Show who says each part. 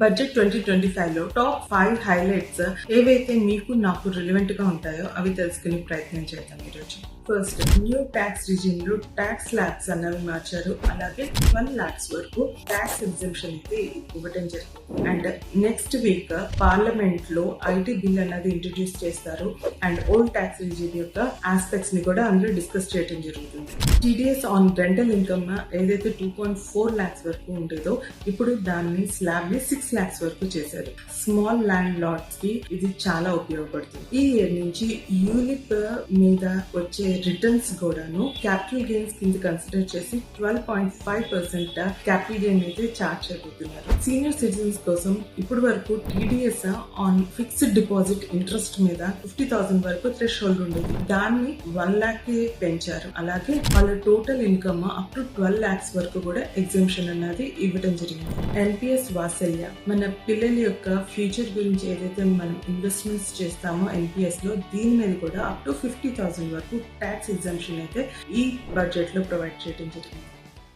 Speaker 1: Budget twenty twenty ఫైవ్లో top five highlights ఏవైతే మీకు నాకు రిలవెంట్గా ఉంటాయో అవి తెలుసుకునే ప్రయత్నం చేద్దాం ఈరోజు. ఫస్ట్ న్యూ ట్యాక్స్ రిజిమ్లో ట్యాక్స్ ల్యాబ్స్ అన్నవి మార్చారు. అలాగే వన్ ల్యాక్స్ వరకు ట్యాక్స్ ఎగ్జిబిషన్ అయితే ఇవ్వటం జరిగింది. అండ్ నెక్స్ట్ వీక్ పార్లమెంట్లో ఐటీ బిల్ అన్నది ఇంట్రడ్యూస్ చేస్తారు. అండ్ ఓల్డ్ ట్యాక్స్ రిజిమ్ యొక్క ఆస్పెక్ట్స్ని కూడా అందులో డిస్కస్ చేయడం జరుగుతుంది. టీడీఎస్ ఆన్ రెంటల్ ఇన్కమ్ ఏదైతే టూ పాయింట్ ఫోర్ లాక్స్ వరకు ఉండేదో ఇప్పుడు దాన్ని స్లాబ్ని సిక్స్ ల్యాక్స్ వరకు చేశారు. స్మాల్ ల్యాండ్ లాట్స్కి ఇది చాలా ఉపయోగపడుతుంది. ఈ ఇయర్ నుంచి యూనిట్ మీద వచ్చే రిటర్న్స్ కూడాను క్యాపిటల్ గెయిన్స్ కింద కన్సిడర్ చేసి twelve point five percent capital gain అయితే చార్జ్ చేయబోతున్నారు సీనియర్ సిటిజన్స్ కోసం ఇప్పుడు వరకు TDS on fixed deposit interest మీద ఫిఫ్టీ థౌసండ్ వరకు థ్రెష్ హోల్డ్ ఉండేది. దాన్ని వన్ ల్యాక్కి పెంచారు. అలాగే వాళ్ళ total income up to twelve lakhs వరకు కూడా ఎగ్జిబిషన్ అన్నది ఇవ్వడం జరిగింది. ఎన్పిఎస్ వాసల్య మన పిల్లల యొక్క ఫ్యూచర్ గురించి ఏదైతే మనం ఇన్వెస్ట్మెంట్స్ చేస్తామో ఎన్పిఎస్లో దీని మీద కూడా అప్ టు ఫిఫ్టీ థౌసండ్ వరకు ట్యాక్స్ ఎగ్జామ్షన్ అయితే ఈ బడ్జెట్లో ప్రొవైడ్ చేయడం జరిగింది.